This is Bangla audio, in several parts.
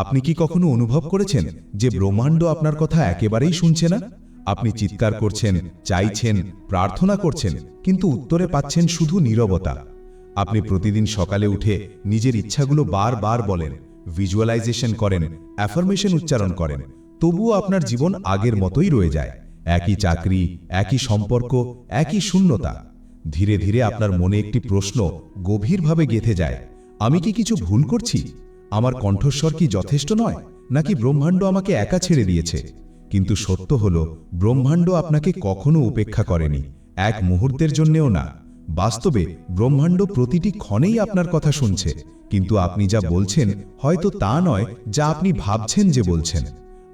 আপনি কি কখনো অনুভব করেছেন যে ব্রহ্মাণ্ড আপনার কথা একেবারেই শুনছে না? আপনি চিৎকার করছেন, চাইছেন, প্রার্থনা করছেন, কিন্তু উত্তরে পাচ্ছেন শুধু নীরবতা। আপনি প্রতিদিন সকালে উঠে নিজের ইচ্ছাগুলো বারবার বলেন, ভিজুয়ালাইজেশন করেন, অ্যাফার্মেশন উচ্চারণ করেন, তবুও আপনার জীবন আগের মতোই রয়ে যায়। একই চাকরি, একই সম্পর্ক, একই শূন্যতা। ধীরে ধীরে আপনার মনে একটি প্রশ্ন গভীরভাবে গেঁথে যায়, আমি কি কিছু ভুল করছি? আমার কণ্ঠস্বর কি যথেষ্ট নয়? নাকি ব্রহ্মাণ্ড আমাকে একা ছেড়ে দিয়েছে? কিন্তু সত্য হল, ব্রহ্মাণ্ড আপনাকে কখনো উপেক্ষা করেনি, এক মুহূর্তের জন্যেও না। বাস্তবে, ব্রহ্মাণ্ড প্রতিটি ক্ষণেই আপনার কথা শুনছে, কিন্তু আপনি যা বলছেন হয়তো তা নয় যা আপনি ভাবছেন যে বলছেন।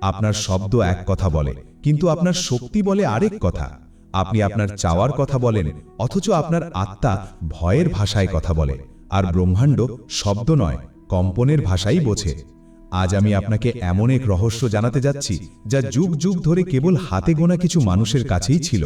আপনার শব্দ এক কথা বলে, কিন্তু আপনার শক্তি বলে আরেক কথা। আপনি আপনার চাওয়ার কথা বলেন, অথচ আপনার আত্মা ভয়ের ভাষায় কথা বলে, আর ব্রহ্মাণ্ড শব্দ নয়। কম্পনের ভাষাই বোঝে। আজ আমি আপনাকে এমন এক রহস্য জানাতে যাচ্ছি যা যুগ যুগ ধরে কেবল হাতে গোনা কিছু মানুষের কাছেই ছিল।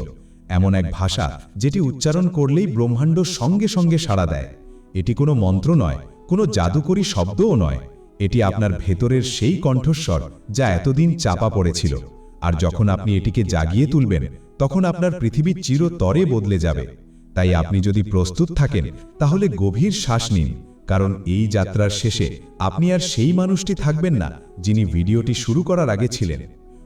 এমন এক ভাষা যেটি উচ্চারণ করলেই ব্রহ্মাণ্ড সঙ্গে সঙ্গে সাড়া দেয়। এটি কোনো মন্ত্র নয় কোনো জাদুকরী শব্দও নয়। এটি আপনার ভেতরের সেই কণ্ঠস্বর যা এতদিন চাপা পড়েছিল। আর যখন আপনি এটিকে জাগিয়ে তুলবেন তখন আপনার পৃথিবীর চিরতরে বদলে যাবে। তাই আপনি যদি প্রস্তুত থাকেন তাহলে গভীর শ্বাস নিন কারণ এই যাত্রার শেষে আপনি আর সেই মানুষটি থাকবেন না যিনি ভিডিওটি শুরু করার আগে ছিলেন।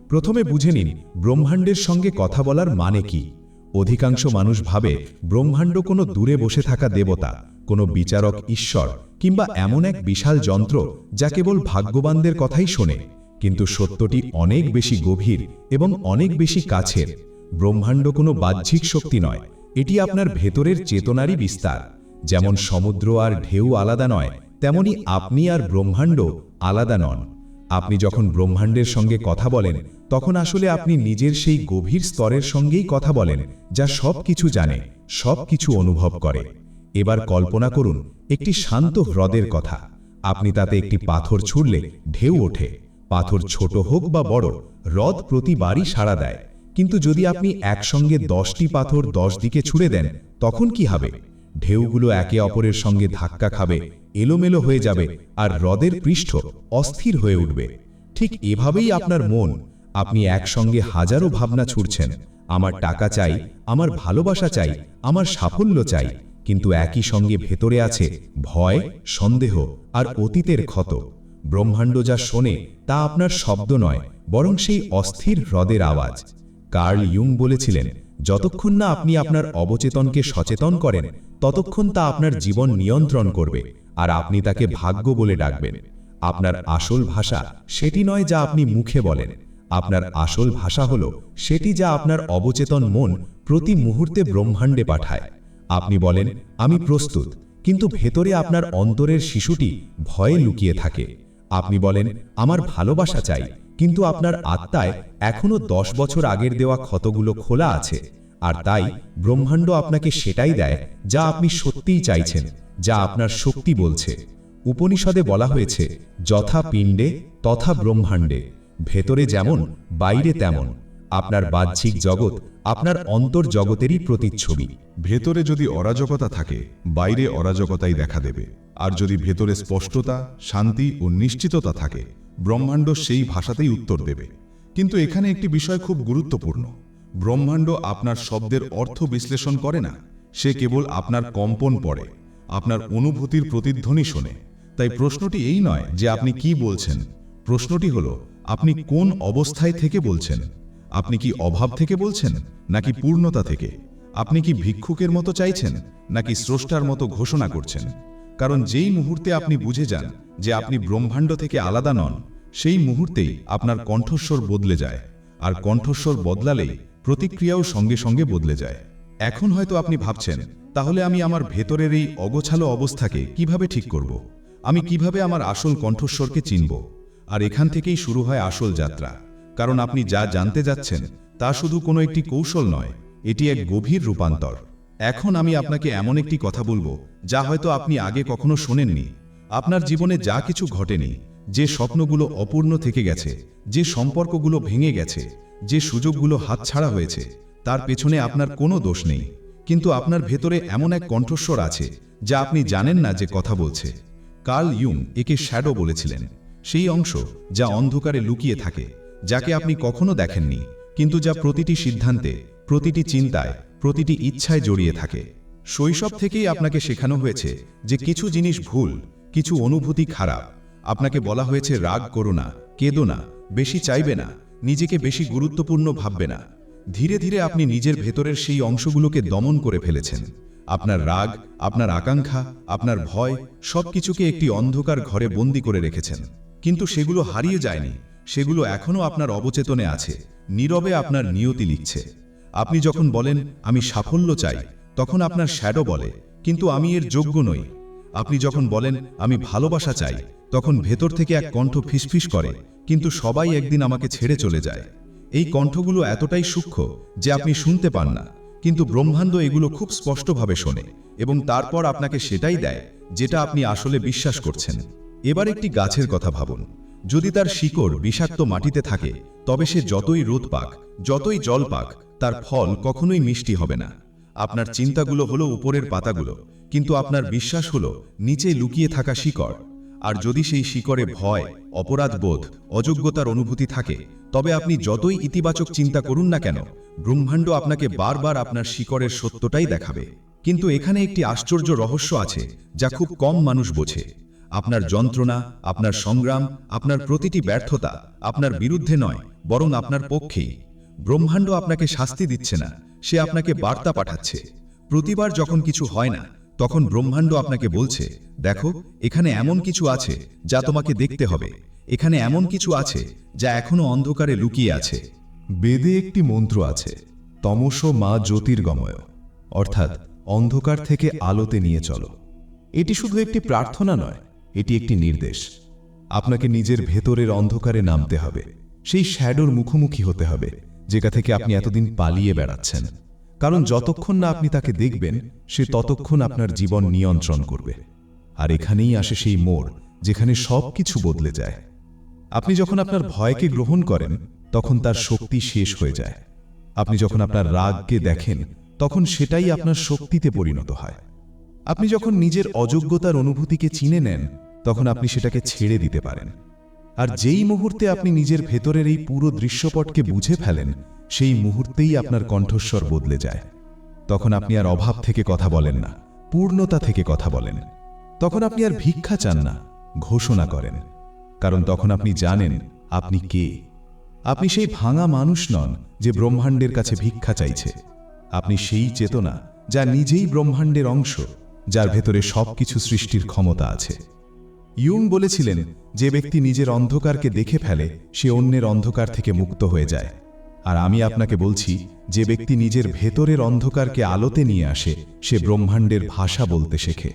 প্রথমে বুঝে নিন, ব্রহ্মাণ্ডের সঙ্গে কথা বলার মানে কি। অধিকাংশ মানুষ ভাবে, ব্রহ্মাণ্ড কোনো দূরে বসে থাকা দেবতা, কোনো বিচারক ঈশ্বর, কিংবা এমন এক বিশাল যন্ত্র যা কেবল ভাগ্যবানদের কথাই শোনে। কিন্তু সত্যটি অনেক বেশি গভীর এবং অনেক বেশি কাছের। ব্রহ্মাণ্ড কোনো বাহ্যিক শক্তি নয়, এটি আপনার ভেতরের চেতনারই বিস্তার। যেমন সমুদ্র আর ঢেউ আলাদা নয় তেমনি আপনি আর ব্রহ্মাণ্ড আলাদা নন। আপনি যখন ব্রহ্মাণ্ডের সঙ্গে কথা বলেন তখন আসলে আপনি নিজের সেই গভীর স্তরের সঙ্গেই কথা বলেন যা সব কিছু জানে সব কিছু অনুভব করে। এবার কল্পনা করুন একটি শান্ত হ্রদের কথা। আপনি তাতে একটি পাথর ছুড়লে ঢেউ ওঠে। পাথর ছোট হোক বা বড় হ্রদ প্রতিবারই সাড়া দেয় কিন্তু যদি আপনি একসঙ্গে দশটি পাথর দশ দিকে ছুড়ে দেন তখন কি হবে ঢেউগুলো একে অপরের সঙ্গে ধাক্কা খাবে, এলোমেলো হয়ে যাবে আর হ্রদের পৃষ্ঠ অস্থির হয়ে উঠবে। ঠিক এভাবেই আপনার মন, আপনি একসঙ্গে হাজারো ভাবনা ছুটছেন আমার টাকা চাই, আমার ভালোবাসা চাই, আমার সাফল্য চাই, কিন্তু একই সঙ্গে ভেতরে আছে ভয়, সন্দেহ আর অতীতের ক্ষত। ব্রহ্মাণ্ড যা শোনে, তা আপনার শব্দ নয়, বরং সেই অস্থির হ্রদের আওয়াজ। কার্ল ইউং বলেছিলেন যতক্ষণ না আপনি আপনার অবচেতনকে সচেতন করেন, ততক্ষণ তা আপনার জীবন নিয়ন্ত্রণ করবে আর আপনি তাকে ভাগ্য বলে ডাকবেন। আপনার আসল ভাষা সেটি নয় যা আপনি মুখে বলেন। আপনার আসল ভাষা হল সেটি যা আপনার অবচেতন মন প্রতি মুহূর্তে ব্রহ্মাণ্ডে পাঠায়। আপনি বলেন, আমি প্রস্তুত। কিন্তু ভেতরে আপনার অন্তরের শিশুটি ভয়ে লুকিয়ে থাকে। আপনি বলেন, আমার ভালোবাসা চাই। কিন্তু আপনার আত্মায় এখনও দশ বছর আগের দেওয়া ক্ষতগুলো খোলা আছে, আর তাই ব্রহ্মাণ্ড আপনাকে সেটাই দেয় যা আপনি সত্যিই চাইছেন, যা আপনার শক্তি বলছে। উপনিষদে বলা হয়েছে, যথা পিণ্ডে, তথা ব্রহ্মাণ্ডে, ভেতরে যেমন, বাইরে তেমন। আপনার বাহ্যিক জগৎ আপনার অন্তর জগতেরই প্রতিচ্ছবি। ভেতরে যদি অরাজকতা থাকে, বাইরে অরাজকতাই দেখা দেবে। আর যদি ভেতরে স্পষ্টতা, শান্তি ও নিশ্চিততা থাকে ব্রহ্মাণ্ড সেই ভাষাতেই উত্তর দেবে। কিন্তু এখানে একটি বিষয় খুব গুরুত্বপূর্ণ। ব্রহ্মাণ্ড আপনার শব্দের অর্থ বিশ্লেষণ করে না। সে কেবল আপনার কম্পন পড়ে, আপনার অনুভূতির প্রতিধ্বনি শোনে। তাই প্রশ্নটি এই নয় যে আপনি কি বলছেন। প্রশ্নটি হল, আপনি কোন অবস্থায় থেকে বলছেন? আপনি কি অভাব থেকে বলছেন, নাকি পূর্ণতা থেকে? আপনি কি ভিক্ষুকের মতো চাইছেন, নাকি স্রষ্টার মতো ঘোষণা করছেন? কারণ যেই মুহূর্তে আপনি বুঝে যান যে আপনি ব্রহ্মাণ্ড থেকে আলাদা নন, সেই মুহূর্তেই আপনার কণ্ঠস্বর বদলে যায়, আর কণ্ঠস্বর বদলালেই প্রতিক্রিয়াও সঙ্গে সঙ্গে বদলে যায়। এখন হয়তো আপনি ভাবছেন, তাহলে আমি আমার ভেতরের এই অগোছালো অবস্থাকে কীভাবে ঠিক করব? আমি কীভাবে আমার আসল কণ্ঠস্বরকে চিনব? আর এখান থেকেই শুরু হয় আসল যাত্রা। কারণ আপনি যা জানতে যাচ্ছেন, তা শুধু কোনো একটি কৌশল নয়, এটি এক গভীর রূপান্তর। এখন আমি আপনাকে এমন একটি কথা বলব, যা হয়তো আপনি আগে কখনো শোনেননি। আপনার জীবনে যা কিছু ঘটেনি যে স্বপ্নগুলো অপূর্ণ থেকে গেছে যে সম্পর্কগুলো ভেঙে গেছে যে সুযোগগুলো হাতছাড়া হয়েছে তার পেছনে আপনার কোনো দোষ নেই কিন্তু আপনার ভেতরে এমন এক কণ্ঠস্বর আছে যা আপনি জানেন না যে কথা বলছে। কার্ল ইউং একে শ্যাডো বলেছিলেন। সেই অংশ যা অন্ধকারে লুকিয়ে থাকে যাকে আপনি কখনো দেখেননি কিন্তু যা প্রতিটি সিদ্ধান্তে প্রতিটি চিন্তায় প্রতিটি ইচ্ছায় জড়িয়ে থাকে শৈশব থেকেই আপনাকে শেখানো হয়েছে যে কিছু জিনিস ভুল কিছু অনুভূতি খারাপ। আপনাকে বলা হয়েছে, রাগ করো না, কেঁদো না, বেশি চাইবে না, নিজেকে বেশি গুরুত্বপূর্ণ ভাববে না। ধীরে ধীরে আপনি নিজের ভেতরের সেই অংশগুলোকে দমন করে ফেলেছেন। আপনার রাগ, আপনার আকাঙ্ক্ষা, আপনার ভয় সবকিছুকে একটি অন্ধকার ঘরে বন্দি করে রেখেছেন। কিন্তু সেগুলো হারিয়ে যায়নি, সেগুলো এখনও আপনার অবচেতনে আছে, নীরবে আপনার নিয়তি লিখছে। আপনি যখন বলেন, আমি সাফল্য চাই, তখন আপনার শ্যাডো বলে, কিন্তু আমি এর যোগ্য নই। আপনি যখন বলেন, আমি ভালোবাসা চাই, তখন ভেতর থেকে এক কণ্ঠ ফিসফিস করে, কিন্তু সবাই একদিন আমাকে ছেড়ে চলে যায়। এই কণ্ঠগুলো এতটাই সূক্ষ্ম যে আপনি শুনতে পান না, কিন্তু ব্রহ্মাণ্ড এগুলো খুব স্পষ্টভাবে শোনে এবং তারপর আপনাকে সেটাই দেয় যেটা আপনি আসলে বিশ্বাস করছেন। এবার একটি গাছের কথা ভাবুন। যদি তার শিকড় বিষাক্ত মাটিতে থাকে, তবে সে যতই রোদ পাক, যতই জল পাক, তার ফল কখনোই মিষ্টি হবে না। আপনার চিন্তাগুলো হলো উপরের পাতাগুলো কিন্তু আপনার বিশ্বাস হলো নিচে লুকিয়ে থাকা শিকড়। আর যদি সেই শিকড়ে ভয় অপরাধবোধ অযোগ্যতার অনুভূতি থাকে তবে আপনি যতই ইতিবাচক চিন্তা করুন না কেন ব্রহ্মাণ্ড আপনাকে বারবার আপনার শিকড়ের সত্যটাই দেখাবে। কিন্তু এখানে একটি আশ্চর্য রহস্য আছে যা খুব কম মানুষ বোঝে। আপনার যন্ত্রণা আপনার সংগ্রাম আপনার প্রতিটি ব্যর্থতা আপনার বিরুদ্ধে নয় বরং আপনার পক্ষেই। ব্রহ্মাণ্ড আপনাকে শাস্তি দিচ্ছে না সে আপনাকে বার্তা পাঠাচ্ছে। প্রতিবার যখন কিছু হয় না তখন ব্রহ্মাণ্ড আপনাকে বলছে দেখো এখানে এমন কিছু আছে যা তোমাকে দেখতে হবে। এখানে এমন কিছু আছে যা এখনও অন্ধকারে লুকিয়ে আছে। বেদে একটি মন্ত্র আছে তমস মা জ্যোতির্গময় অর্থাৎ অন্ধকার থেকে আলোতে নিয়ে চলো। এটি শুধু একটি প্রার্থনা নয় এটি একটি নির্দেশ। আপনাকে নিজের ভেতরের অন্ধকারে নামতে হবে। সেই শ্যাডোর মুখোমুখি হতে হবে। যেটা থেকে আপনি এতদিন পালিয়ে বেড়াচ্ছেন। কারণ যতক্ষণ না আপনি তাকে দেখবেন, সে ততক্ষণ আপনার জীবন নিয়ন্ত্রণ করবে। আর এখানেই আসে সেই মোড় যেখানে সব কিছু বদলে যায়। আপনি যখন আপনার ভয়কে গ্রহণ করেন, তখন তার শক্তি শেষ হয়ে যায়। আপনি যখন আপনার রাগকে দেখেন, তখন সেটাই আপনার শক্তিতে পরিণত হয়। আপনি যখন নিজের অযোগ্যতার অনুভূতিকে চিনে নেন, তখন আপনি সেটাকে ছেড়ে দিতে পারেন। আর যেই মুহূর্তে আপনি নিজের ভেতরের এই পুরো দৃশ্যপটকে বুঝে ফেলেন, সেই মুহূর্তেই আপনার কণ্ঠস্বর বদলে যায়। তখন আপনি আর অভাব থেকে কথা বলেন না, পূর্ণতা থেকে কথা বলেন। তখন আপনি আর ভিক্ষা চান না, ঘোষণা করেন। কারণ তখন আপনি জানেন, আপনি কে। আপনি সেই ভাঙা মানুষ নন যে ব্রহ্মাণ্ডের কাছে ভিক্ষা চাইছে। আপনি সেই চেতনা যা নিজেই ব্রহ্মাণ্ডের অংশ, যার ভেতরে সবকিছু সৃষ্টির ক্ষমতা আছে। ইয়ুং বলেছিলেন, যে ব্যক্তি নিজের অন্ধকারকে দেখে ফেলে, সে অন্যের অন্ধকার থেকে মুক্ত হয়ে যায়। আর আমি আপনাকে বলছি, যে ব্যক্তি নিজের ভেতরের অন্ধকারকে আলোতে নিয়ে আসে, সে ব্রহ্মাণ্ডের ভাষা বলতে শেখে।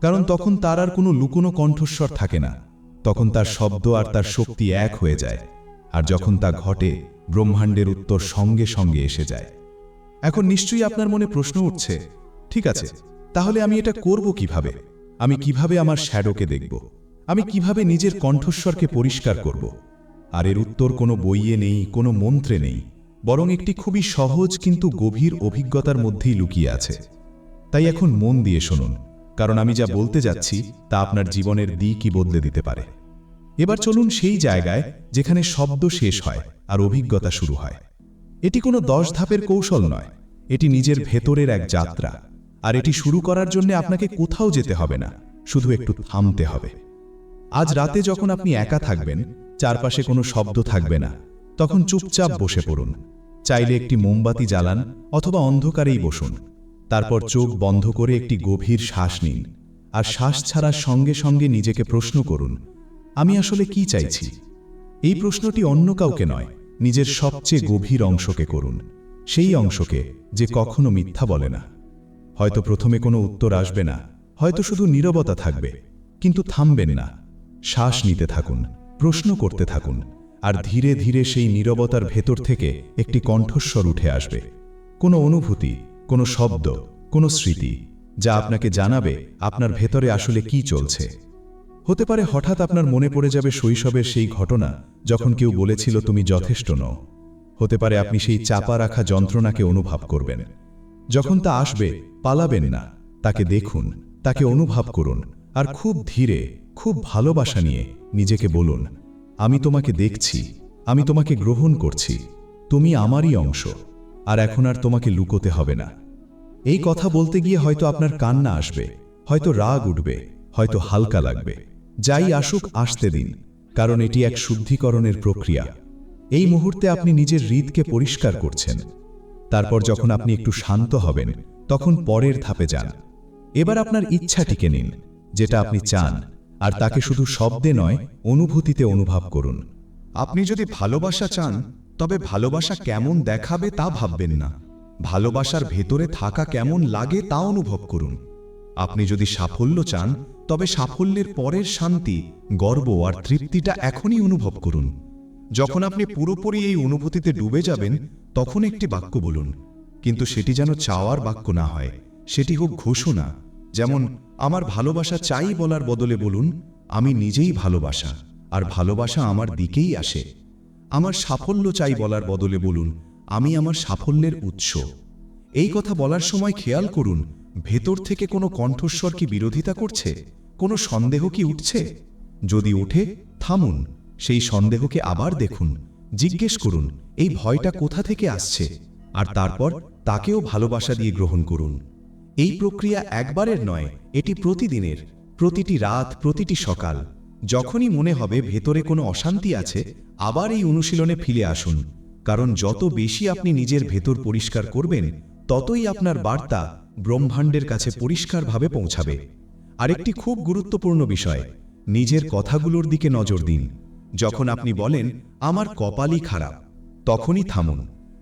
কারণ তখন তার আর কোনো লুকোনো কণ্ঠস্বর থাকে না। তখন তার শব্দ আর তার শক্তি এক হয়ে যায়। আর যখন তা ঘটে, ব্রহ্মাণ্ডের উত্তর সঙ্গে সঙ্গে এসে যায়। এখন নিশ্চয়ই আপনার মনে প্রশ্ন উঠছে, ঠিক আছে, তাহলে আমি এটা করব কীভাবে? আমি কীভাবে আমার শ্যাডোকে দেখব? আমি কীভাবে নিজের কণ্ঠস্বরকে পরিষ্কার করব? আর এর উত্তর কোনো বইয়ে নেই, কোনো মন্ত্রে নেই। বরং একটি খুবই সহজ কিন্তু গভীর অভিজ্ঞতার মধ্যেই লুকিয়ে আছে। তাই এখন মন দিয়ে শুনুন, কারণ আমি যা বলতে যাচ্ছি তা আপনার জীবনের দিকই বদলে দিতে পারে। এবার চলুন সেই জায়গায় যেখানে শব্দ শেষ হয় আর অভিজ্ঞতা শুরু হয়। এটি কোনো দশ ধাপের কৌশল নয়, এটি নিজের ভেতরের এক যাত্রা। আর এটি শুরু করার জন্য আপনাকে কোথাও যেতে হবে না, শুধু একটু থামতে হবে। আজ রাতে যখন আপনি একা থাকবেন, চারপাশে কোনো শব্দ থাকবে না, তখন চুপচাপ বসে পড়ুন। চাইলে একটি মোমবাতি জ্বালান অথবা অন্ধকারেই বসুন। তারপর চোখ বন্ধ করে একটি গভীর শ্বাস নিন আর শ্বাস ছাড়ার সঙ্গে সঙ্গে নিজেকে প্রশ্ন করুন, আমি আসলে কি চাইছি? এই প্রশ্নটি অন্য কাউকে নয়, নিজের সবচেয়ে গভীর অংশকে করুন। সেই অংশকে যে কখনো মিথ্যা বলে না। হয়তো প্রথমে কোনো উত্তর আসবে না, হয়তো শুধু নীরবতা থাকবে, কিন্তু থামবেন না। শ্বাস নিতে থাকুন, প্রশ্ন করতে থাকুন, আর ধীরে ধীরে সেই নীরবতার ভেতর থেকে একটি কণ্ঠস্বর উঠে আসবে। কোনো অনুভূতি, কোনো শব্দ, কোনো স্মৃতি, যা আপনাকে জানাবে আপনার ভেতরে আসলে কি চলছে। হতে পারে হঠাৎ আপনার মনে পড়ে যাবে শৈশবের সেই ঘটনা, যখন কেউ বলেছিল, তুমি যথেষ্ট নও। হতে পারে আপনি সেই চাপা রাখা যন্ত্রণাকে অনুভব করবেন। যখন তা আসবে পালাবেন না। তাকে দেখুন তাকে অনুভব করুন আর খুব ধীরে খুব ভালোবাসা নিয়ে নিজেকে বলুন আমি তোমাকে দেখছি আমি তোমাকে গ্রহণ করছি তুমি আমারই অংশ আর এখন আর তোমাকে লুকোতে হবে না। এই কথা বলতে গিয়ে হয়তো আপনার কান্না আসবে হয়তো রাগ উঠবে হয়তো হালকা লাগবে। যাই আসুক আসতে দিন কারণ এটি এক শুদ্ধিকরণের প্রক্রিয়া। এই মুহূর্তে আপনি নিজের হৃদকে পরিষ্কার করছেন। তারপর যখন আপনি একটু শান্ত হবেন তখন পরের ধাপে যান। এবার আপনার ইচ্ছাটিকে নিন যেটা আপনি চান। আর তাকে শুধু শব্দে নয় অনুভূতিতে অনুভব করুন। আপনি যদি ভালোবাসা চান তবে ভালোবাসা কেমন দেখাবে তা ভাববেন না। ভালোবাসার ভেতরে থাকা কেমন লাগে তা অনুভব করুন। আপনি যদি সাফল্য চান তবে সাফল্যের পরের শান্তি গর্ব আর তৃপ্তিটা এখনই অনুভব করুন। যখন আপনি পুরোপুরি এই অনুভূতিতে ডুবে যাবেন, তখন একটি বাক্য বলুন। কিন্তু সেটি যেন চাওয়ার বাক্য না হয়, সেটি হোক ঘোষণা। যেমন, আমার ভালোবাসা চাই বলার বদলে বলুন, আমি নিজেই ভালোবাসা, আর ভালোবাসা আমার দিকেই আসে। আমার সাফল্য চাই বলার বদলে বলুন, আমি আমার সাফল্যের উৎস। এই কথা বলার সময় খেয়াল করুন, ভেতর থেকে কোনো কণ্ঠস্বর কি বিরোধিতা করছে? কোনো সন্দেহ কি উঠছে? যদি ওঠে, থামুন। সেই সন্দেহকে আবার দেখুন, জিজ্ঞেস করুন, এই ভয়টা কোথা থেকে আসছে? আর তারপর তাকেও ভালোবাসা দিয়ে গ্রহণ করুন। এই প্রক্রিয়া একবারের নয়, এটি প্রতিদিনের, প্রতিটি রাত, প্রতিটি সকাল। যখনই মনে হবে ভেতরে কোনো অশান্তি আছে, আবার এই অনুশীলনে ফিরে আসুন। কারণ যত বেশি আপনি নিজের ভেতর পরিষ্কার করবেন, ততই আপনার বার্তা ব্রহ্মাণ্ডের কাছে পরিষ্কারভাবে পৌঁছাবে। আরেকটি খুব গুরুত্বপূর্ণ বিষয়, নিজের কথাগুলোর দিকে নজর দিন। যখন আপনি বলেন, আমার কপালই খারাপ, তখনই থামুন।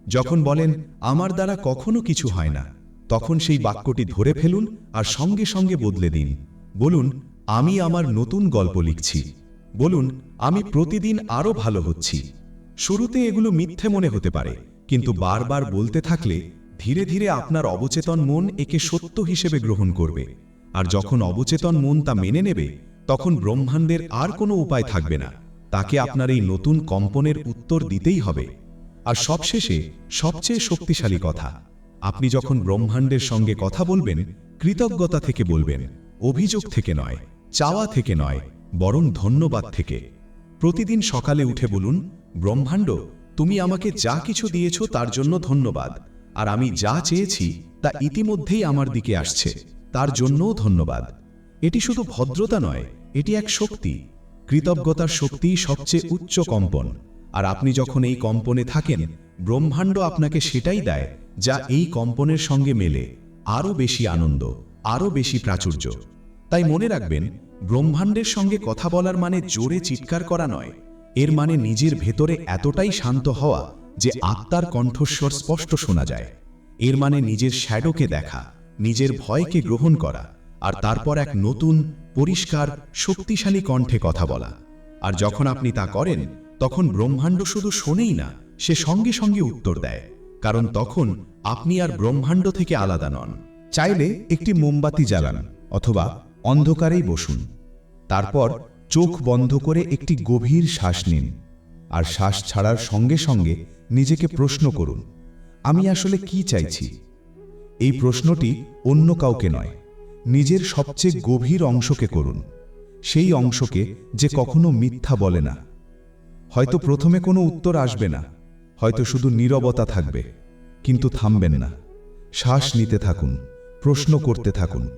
যখন বলেন, আমার দ্বারা কখনো কিছু হয় না, তখন সেই বাক্যটি ধরে ফেলুন আর সঙ্গে সঙ্গে বদলে দিন। বলুন, আমি আমার নতুন গল্প লিখছি। বলুন, আমি প্রতিদিন আরও ভালো হচ্ছি। শুরুতে এগুলো মিথ্যে মনে হতে পারে, কিন্তু বারবার বলতে থাকলে ধীরে ধীরে আপনার অবচেতন মন একে সত্য হিসেবে গ্রহণ করবে। আর যখন অবচেতন মন তা মেনে নেবে, তখন ব্রহ্মাণ্ডের আর কোনো উপায় থাকবে না। তাকে আপনার এই নতুন কম্পনের উত্তর দিতেই হবে। আর সবশেষে, সবচেয়ে শক্তিশালী কথা, আপনি যখন ব্রহ্মাণ্ডের সঙ্গে কথা বলবেন, কৃতজ্ঞতা থেকে বলবেন, অভিযোগ থেকে নয়, চাওয়া থেকে নয়, বরং ধন্যবাদ থেকে। প্রতিদিন সকালে উঠে বলুন, ব্রহ্মাণ্ড, তুমি আমাকে যা কিছু দিয়েছ তার জন্য ধন্যবাদ, আর আমি যা চেয়েছি তা ইতিমধ্যেই আমার দিকে আসছে, তার জন্যও ধন্যবাদ। এটি শুধু ভদ্রতা নয়, এটি এক শক্তি। কৃতজ্ঞতার শক্তি সবচেয়ে উচ্চ কম্পন। আর আপনি যখন এই কম্পনে থাকেন, ব্রহ্মাণ্ড আপনাকে সেটাই দেয়, যা এই কম্পনের সঙ্গে মেলে। আরও বেশি আনন্দ, আরও বেশি প্রাচুর্য। তাই মনে রাখবেন, ব্রহ্মাণ্ডের সঙ্গে কথা বলার মানে জোরে চিৎকার করা নয়। এর মানে নিজের ভেতরে এতটাই শান্ত হওয়া যে আত্মার কণ্ঠস্বর স্পষ্ট শোনা যায়। এর মানে নিজের শ্যাডোকে দেখা, নিজের ভয়কে গ্রহণ করা। আর তারপর এক নতুন, পরিষ্কার, শক্তিশালী কণ্ঠে কথা বলা। আর যখন আপনি তা করেন, তখন ব্রহ্মাণ্ড শুধু শোনেই না, সে সঙ্গে সঙ্গে উত্তর দেয়। কারণ তখন আপনি আর ব্রহ্মাণ্ড থেকে আলাদা নন। চাইলে একটি মোমবাতি জ্বালান, অথবা অন্ধকারেই বসুন। তারপর চোখ বন্ধ করে একটি গভীর শ্বাস নিন, আর শ্বাস ছাড়ার সঙ্গে সঙ্গে নিজেকে প্রশ্ন করুন, আমি আসলে কি চাইছি? এই প্রশ্নটি অন্য কাউকে নয় নিজের সবচেয়ে গভীর অংশকে করুন। সেই অংশকে যে কখনো মিথ্যা বলে না। হয়তো প্রথমে কোনো উত্তর আসবে না। হয়তো শুধু নীরবতা থাকবে। কিন্তু থামবেন না। শ্বাস নিতে থাকুন, প্রশ্ন করতে থাকুন,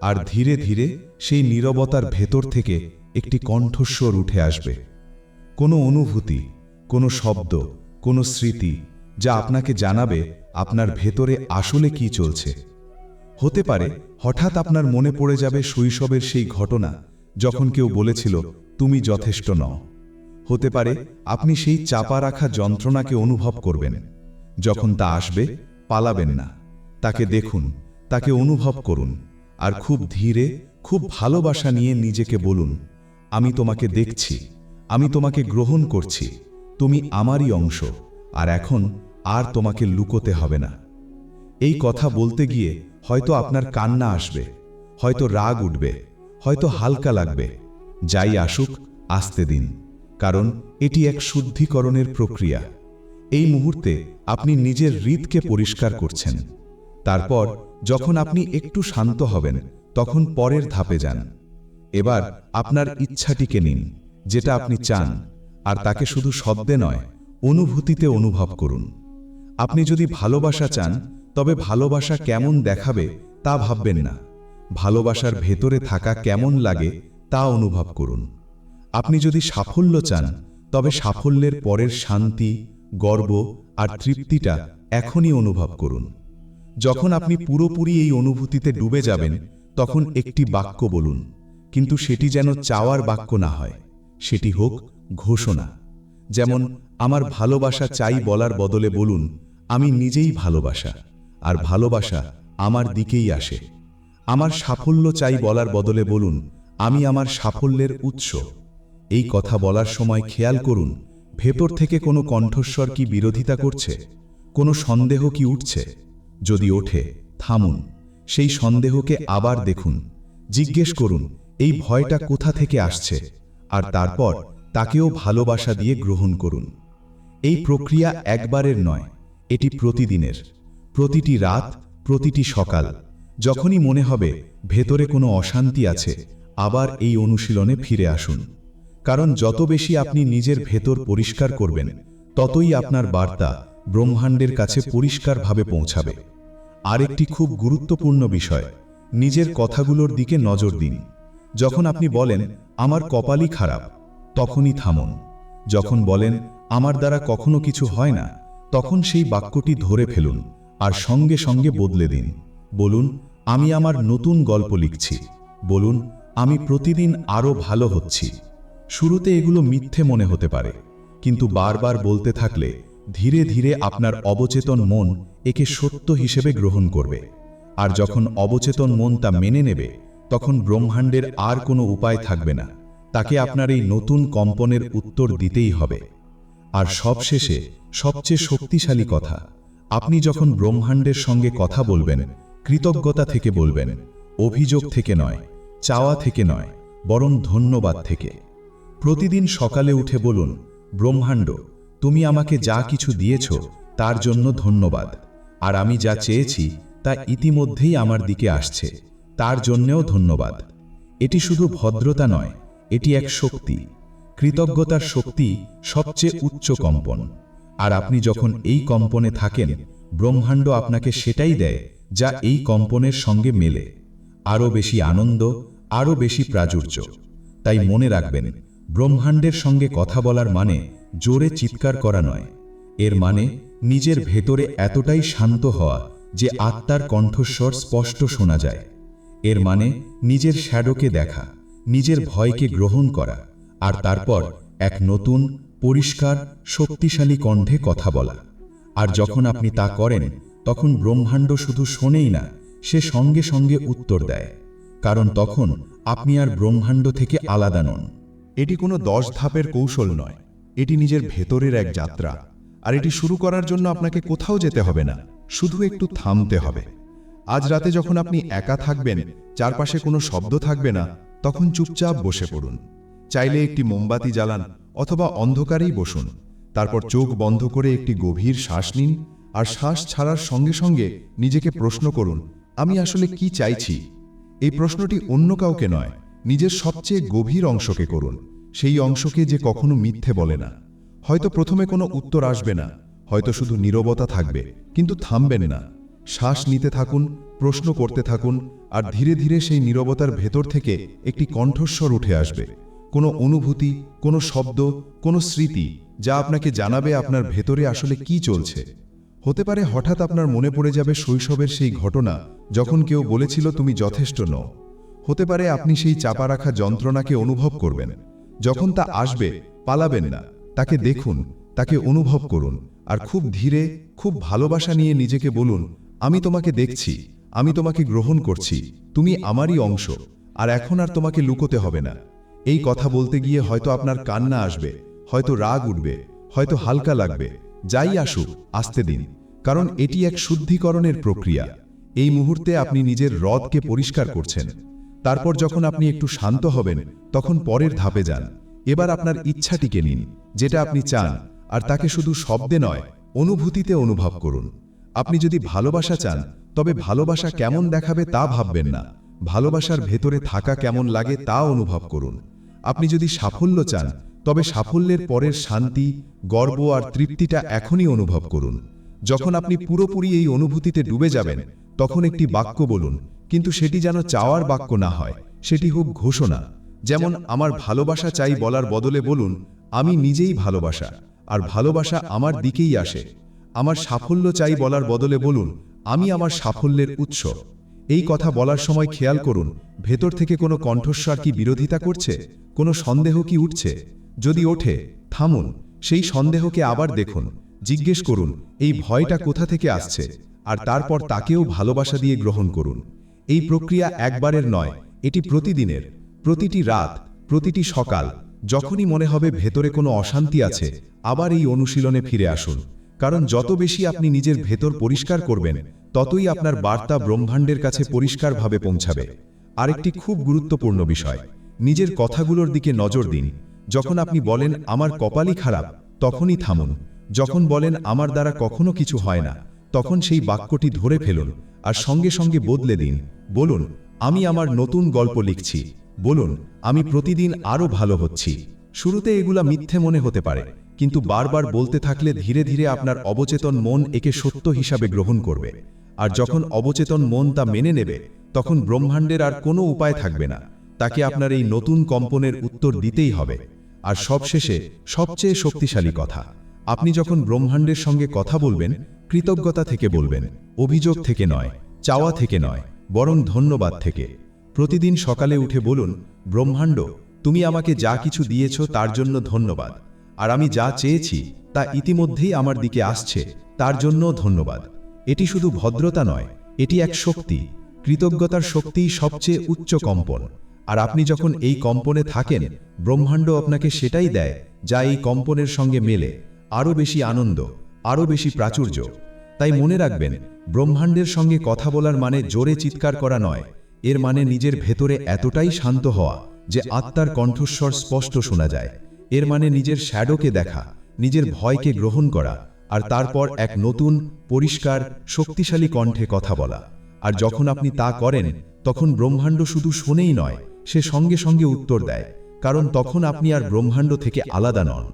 আর ধীরে ধীরে সেই নীরবতার ভেতর থেকে একটি কণ্ঠস্বর উঠে আসবে। কোনো অনুভূতি, কোনো শব্দ, কোনো স্মৃতি যা আপনাকে জানাবে আপনার ভেতরে আসলে কি চলছে। হতে পারে, হঠাৎ আপনার মনে পড়ে যাবে শৈশবের সেই ঘটনা, যখন কেউ বলেছিল, তুমি যথেষ্ট নও। হতে পারে, আপনি সেই চাপা রাখা যন্ত্রণাকে অনুভব করবেন। যখন তা আসবে, পালাবেন না। তাকে দেখুন, তাকে অনুভব করুন, আর খুব ধীরে, খুব ভালোবাসা নিয়ে নিজেকে বলুন, আমি তোমাকে দেখছি, আমি তোমাকে গ্রহণ করছি, তুমি আমারই অংশ, আর এখন আর তোমাকে লুকোতে হবে না। এই কথা বলতে গিয়ে হয়তো আপনার কান্না আসবে হয়তো রাগ উঠবে হয়তো হালকা লাগবে যাই আসুক আসতে দিন। কারণ এটি এক শুদ্ধিকরণের প্রক্রিয়া। এই মুহূর্তে আপনি নিজের হৃদকে পরিষ্কার করছেন। তারপর যখন আপনি একটু শান্ত হবেন তখন পরের ধাপে যান। এবার আপনার ইচ্ছাটিকে নিন যেটা আপনি চান। আর তাকে শুধু শব্দে নয় অনুভূতিতে অনুভব করুন। আপনি যদি ভালোবাসা চান তবে ভালোবাসা কেমন দেখাবে তা ভাববেন না। ভালোবাসার ভেতরে থাকা কেমন লাগে তা অনুভব করুন। আপনি যদি সাফল্য চান, তবে সাফল্যের পরের শান্তি, গর্ব আর তৃপ্তিটা এখনই অনুভব করুন। যখন আপনি পুরোপুরি এই অনুভূতিতে ডুবে যাবেন, তখন একটি বাক্য বলুন, কিন্তু সেটি যেন চাওয়ার বাক্য না হয়। সেটি হোক ঘোষণা। যেমন, আমার ভালোবাসা চাই বলার বদলে বলুন, আমি নিজেই ভালোবাসা। আর ভালোবাসা আমার দিকেই আসে। আমার সাফল্য চাই বলার বদলে বলুন, আমি আমার সাফল্যের উৎস। এই কথা বলার সময় খেয়াল করুন, ভেতর থেকে কোনো কণ্ঠস্বর কি বিরোধিতা করছে, কোনো সন্দেহ কি উঠছে। যদি ওঠে, থামুন, সেই সন্দেহকে আবার দেখুন, জিজ্ঞেস করুন, এই ভয়টা কোথা থেকে আসছে? আর তারপর তাকেও ভালোবাসা দিয়ে গ্রহণ করুন। এই প্রক্রিয়া একবারের নয়, এটি প্রতিদিনের। প্রতিটি রাত, প্রতিটি সকাল। যখনই মনে হবে ভেতরে কোনো অশান্তি আছে, আবার এই অনুশীলনে ফিরে আসুন। কারণ যত বেশি আপনি নিজের ভেতর পরিষ্কার করবেন, ততই আপনার বার্তা ব্রহ্মাণ্ডের কাছে পরিষ্কারভাবে পৌঁছাবে। আরেকটি খুব গুরুত্বপূর্ণ বিষয়, নিজের কথাগুলোর দিকে নজর দিন। যখন আপনি বলেন, আমার কপালই খারাপ, তখনই থামুন। যখন বলেন, আমার দ্বারা কখনো কিছু হয় না, তখন সেই বাক্যটি ধরে ফেলুন। আর সঙ্গে সঙ্গে বদলে দিন। বলুন আমি আমার নতুন গল্প লিখছি। বলুন আমি প্রতিদিন আরও ভালো হচ্ছি। শুরুতে এগুলো মিথ্যে মনে হতে পারে। কিন্তু বারবার বলতে থাকলে ধীরে ধীরে আপনার অবচেতন মন একে সত্য হিসেবে গ্রহণ করবে। আর যখন অবচেতন মন তা মেনে নেবে তখন ব্রহ্মাণ্ডের আর কোনো উপায় থাকবে না। তাকে আপনার এই নতুন কম্পনের উত্তর দিতেই হবে। আর সবশেষে সবচেয়ে শক্তিশালী কথা আপনি যখন ব্রহ্মাণ্ডের সঙ্গে কথা বলবেন, কৃতজ্ঞতা থেকে বলবেন, অভিযোগ থেকে নয়, চাওয়া থেকে নয়, বরং ধন্যবাদ থেকে। প্রতিদিন সকালে উঠে বলুন, ব্রহ্মাণ্ড, তুমি আমাকে যা কিছু দিয়েছ, তার জন্য ধন্যবাদ। আর আমি যা চেয়েছি, তা ইতিমধ্যেই আমার দিকে আসছে, তার জন্যেও ধন্যবাদ। এটি শুধু ভদ্রতা নয়, এটি এক শক্তি। কৃতজ্ঞতার শক্তি সবচেয়ে উচ্চ কম্পন। আর আপনি যখন এই কম্পনে থাকেন, ব্রহ্মাণ্ড আপনাকে সেটাই দেয় যা এই কম্পনের সঙ্গে মেলে। আরও বেশি আনন্দ, আরও বেশি প্রাচুর্য। তাই মনে রাখবেন, ব্রহ্মাণ্ডের সঙ্গে কথা বলার মানে জোরে চিৎকার করা নয়। এর মানে নিজের ভেতরে এতটাই শান্ত হওয়া যে আত্মার কণ্ঠস্বর স্পষ্ট শোনা যায়। এর মানে নিজের শ্যাডোকে দেখা, নিজের ভয়কে গ্রহণ করা, আর তারপর এক নতুন পরিষ্কার, শক্তিশালী কণ্ঠে কথা বলা। আর যখন আপনি তা করেন, তখন ব্রহ্মাণ্ড শুধু শোনেই না, সে সঙ্গে সঙ্গে উত্তর দেয়। কারণ তখন আপনি আর ব্রহ্মাণ্ড থেকে আলাদা নন। এটি কোনো দশ ধাপের কৌশল নয়। এটি নিজের ভেতরের এক যাত্রা। আর এটি শুরু করার জন্য আপনাকে কোথাও যেতে হবে না, শুধু একটু থামতে হবে। আজ রাতে যখন আপনি একা থাকবেন, চারপাশে কোনো শব্দ থাকবে না, তখন চুপচাপ বসে পড়ুন। চাইলে একটি মোমবাতি জ্বালান অথবা অন্ধকারেই বসুন। তারপর চোখ বন্ধ করে একটি গভীর শ্বাস নিন আর শ্বাস ছাড়ার সঙ্গে সঙ্গে নিজেকে প্রশ্ন করুন আমি আসলে কি চাইছি? এই প্রশ্নটি অন্য কাউকে নয় নিজের সবচেয়ে গভীর অংশকে করুন। সেই অংশকে যে কখনো মিথ্যে বলে না। হয়তো প্রথমে কোনো উত্তর আসবে না হয়তো শুধু নীরবতা থাকবে। কিন্তু থামবেন না। শ্বাস নিতে থাকুন প্রশ্ন করতে থাকুন আর ধীরে ধীরে সেই নীরবতার ভেতর থেকে একটি কণ্ঠস্বর উঠে আসবে কোনো অনুভূতি, কোনো শব্দ, কোনো স্মৃতি যা আপনাকে জানাবে আপনার ভেতরে আসলে কি চলছে। হতে পারে হঠাৎ আপনার মনে পড়ে যাবে শৈশবের সেই ঘটনা যখন কেউ বলেছিল, তুমি যথেষ্ট নও। হতে পারে আপনি সেই চাপা রাখা যন্ত্রণাকে অনুভব করবেন। যখন তা আসবে, পালাবেন না। তাকে দেখুন, তাকে অনুভব করুন আর খুব ধীরে, খুব ভালোবাসা নিয়ে নিজেকে বলুন, আমি তোমাকে দেখছি, আমি তোমাকে গ্রহণ করছি, তুমি আমারই অংশ, আর এখন আর তোমাকে লুকোতে হবে না। এই কথা বলতে গিয়ে হয়তো আপনার কান্না আসবে, হয়তো রাগ উঠবে, হয়তো হালকা লাগবে। যাই আসুক, আসতে দিন, কারণ এটি এক শুদ্ধিকরণের প্রক্রিয়া। এই মুহূর্তে আপনি নিজের হ্রদকে পরিষ্কার করছেন। তারপর যখন আপনি একটু শান্ত হবেন, তখন পরের ধাপে যান। এবার আপনার ইচ্ছাটিকে নিন, যেটা আপনি চান, আর তাকে শুধু শব্দে নয়, অনুভূতিতে অনুভব করুন। আপনি যদি ভালোবাসা চান, তবে ভালোবাসা কেমন দেখাবে তা ভাববেন না। ভালোবাসার ভেতরে থাকা কেমন লাগে তা অনুভব করুন। আপনি যদি সাফল্য চান, তবে সাফল্যের পরের শান্তি, গর্ব আর তৃপ্তিটা এখনই অনুভব করুন। যখন আপনি পুরোপুরি এই অনুভূতিতে ডুবে যাবেন, তখন একটি বাক্য বলুন, কিন্তু সেটি যেন চাওয়ার বাক্য না হয়, সেটি হোক ঘোষণা। যেমন, আমার ভালোবাসা চাই বলার বদলে বলুন, আমি নিজেই ভালোবাসা, আর ভালোবাসা আমার দিকেই আসে। আমার সাফল্য চাই বলার বদলে বলুন, আমি আমার সাফল্যের উৎস। এই কথা বলার সময় খেয়াল করুন, ভেতর থেকে কোনো কণ্ঠস্বর কি বিরোধিতা করছে, কোনো সন্দেহ কি উঠছে। যদি ওঠে, থামুন, সেই সন্দেহকে আবার দেখুন, জিজ্ঞেস করুন, এই ভয়টা কোথা থেকে আসছে, আর তারপর তাকেও ভালোবাসা দিয়ে গ্রহণ করুন। এই প্রক্রিয়া একবারের নয়, এটি প্রতিদিনের, প্রতিটি রাত, প্রতিটি সকাল, যখনই মনে হবে ভেতরে কোনো অশান্তি আছে, আবার এই অনুশীলনে ফিরে আসুন। কারণ যত বেশি আপনি নিজের ভেতর পরিষ্কার করবেন ততই আপনার বার্তা ব্রহ্মাণ্ডের কাছে পরিষ্কারভাবে পৌঁছাবে। আরেকটি খুব গুরুত্বপূর্ণ বিষয়, নিজের কথাগুলোর দিকে নজর দিন। যখন আপনি বলেন, আমার কপালই খারাপ, তখনই থামুন। যখন বলেন, আমার দ্বারা কখনো কিছু হয় না, তখন সেই বাক্যটি ধরে ফেলুন আর সঙ্গে সঙ্গে বদলে দিন। বলুন, আমি আমার নতুন গল্প লিখছি। বলুন, আমি প্রতিদিন আরও ভালো হচ্ছি। শুরুতে এগুলা মিথ্যে মনে হতে পারে, কিন্তু বারবার বলতে থাকলে ধীরে ধীরে আপনার অবচেতন মন একে সত্য হিসাবে গ্রহণ করবে। আর যখন অবচেতন মন তা মেনে নেবে তখন ব্রহ্মাণ্ডের আর কোনো উপায় থাকবে না। তাকে আপনার এই নতুন কম্পনের উত্তর দিতেই হবে। আর সবশেষে সবচেয়ে শক্তিশালী কথা আপনি যখন ব্রহ্মাণ্ডের সঙ্গে কথা বলবেন কৃতজ্ঞতা থেকে বলবেন অভিযোগ থেকে নয় চাওয়া থেকে নয় বরং ধন্যবাদ থেকে। প্রতিদিন সকালে উঠে বলুন ব্রহ্মাণ্ড তুমি আমাকে যা কিছু দিয়েছ তার জন্য ধন্যবাদ। আর আমি যা চেয়েছি তা ইতিমধ্যেই আমার দিকে আসছে তার জন্য ধন্যবাদ এটি শুধু ভদ্রতা নয়, এটি এক শক্তি। কৃতজ্ঞতার শক্তিই সবচেয়ে উচ্চ কম্পন। আর আপনি যখন এই কম্পনে থাকেন, ব্রহ্মাণ্ড আপনাকে সেটাই দেয়, যা এই কম্পনের সঙ্গে মেলে, আরও বেশি আনন্দ, আরও বেশি প্রাচুর্য। তাই মনে রাখবেন, ব্রহ্মাণ্ডের সঙ্গে কথা বলার মানে জোরে চিৎকার করা নয়, এর মানে নিজের ভেতরে এতটাই শান্ত হওয়া, যে আত্মার কণ্ঠস্বর স্পষ্ট শোনা যায়। এর মানে নিজের শ্যাডোকে দেখা, নিজের ভয়কে গ্রহণ করা আর তারপর এক নতুন, পরিষ্কার, শক্তিশালী কণ্ঠে কথা বলা। আর যখন আপনি তা করেন, তখন ব্রহ্মাণ্ড শুধু শোনেই নয়, সে সঙ্গে সঙ্গে উত্তর দেয়, কারণ তখন আপনি আর ব্রহ্মাণ্ড থেকে আলাদা নন।